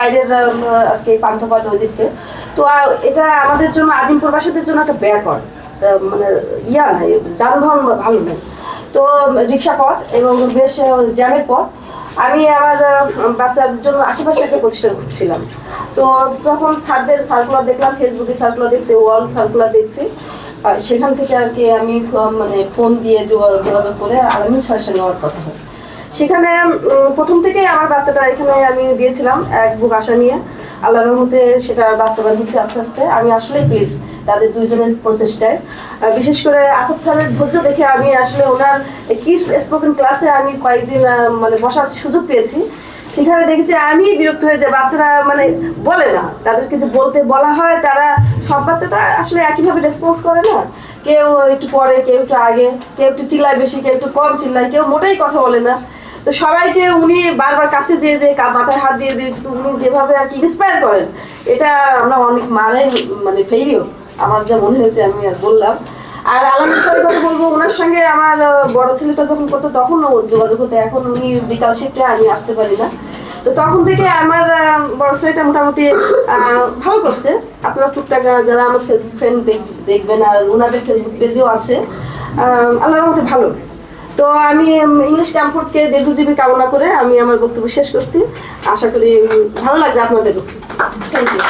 বাইরের আর কি পান্থপথ ওই দিকে তো এটা আমাদের জন্য আজিমপুর বাসীদের জন্য একটা ব্যাকওয়ার্ড মানে ইয়া নাই, যানবাহন ভালো নেই। তো রিক্সা পথ এবং বেশ জ্যামের পথ। আমি আমার বাচ্চাদের জন্য আশেপাশে একটা প্রতিষ্ঠান করছিলাম তো, তখন স্যারদের সার্কুলার দেখলাম ফেসবুকে সার্কুলার দেখছি ওয়াল সার্কুলার দেখছি। সেখান থেকে আর কি আমি মানে ফোন দিয়ে যোগা- যোগাযোগ করে আলামিন স্যারের সঙ্গে আমার কথা হয় সেখানে প্রথম থেকেই আমার বাচ্চাটা এখানে আমি দিয়েছিলাম এক বুক আশা নিয়ে। আল্লাহ রহমতে সেটা বাস্তবায়ন হচ্ছে আস্তে আস্তে। আমি আসলেই প্লিজ তাদের দুইজনের প্রচেষ্টায় বিশেষ করে আসাদ স্যারের ধৈর্য দেখে আমি আসলে ওনার কিডস স্পোকেন ক্লাসে আমি কয়েকদিন মানে বসার সুযোগ পেয়েছি। সেখানে দেখেছি আমি বিরক্ত হয়ে যাই বাচ্চারা মানে বলে না। তাদেরকে যে বলতে বলা হয়, তারা সব বাচ্চাটা আসলে একইভাবে রেসপন্স করে না। কেউ একটু পরে, কেউ একটু আগে, কেউ একটু চিল্লায় বেশি, কেউ একটু কম চিল্লায়, কেউ মোটেই কথা বলে না। তো সবাইকে উনি বারবার কাছে যে যে মাথায় হাত দিয়ে দিয়ে উনি যেভাবে আর কি ইন্সপায়ার করেন, এটা আমরা অনেক মানে মানে ফেইলিও আমার যা মনে হয়েছে আমি আর বললাম। আর আলাম কথা বলব, ওনার সঙ্গে আমার বড় ছেলেটা যখন করতো তখন ও যোগাযোগ হতো, এখন উনি বিকাল শিফটে আমি আসতে পারি না। তো তখন থেকে আমার বড় ছেলেটা মোটামুটি ভালো করছে। আপনারা টুকটাক যারা আমার ফেসবুক ফ্রেন্ড দেখবেন আর ওনাদের ফেসবুক পেজেও আছে আল্লাহর মধ্যে ভালো। তো আমি ইংলিশ ক্যাম্পোর্টকে দীর্ঘজীবী কামনা করে আমি আমার বক্তব্য শেষ করছি। আশা করি ভালো লাগবে আপনাদের। Thank you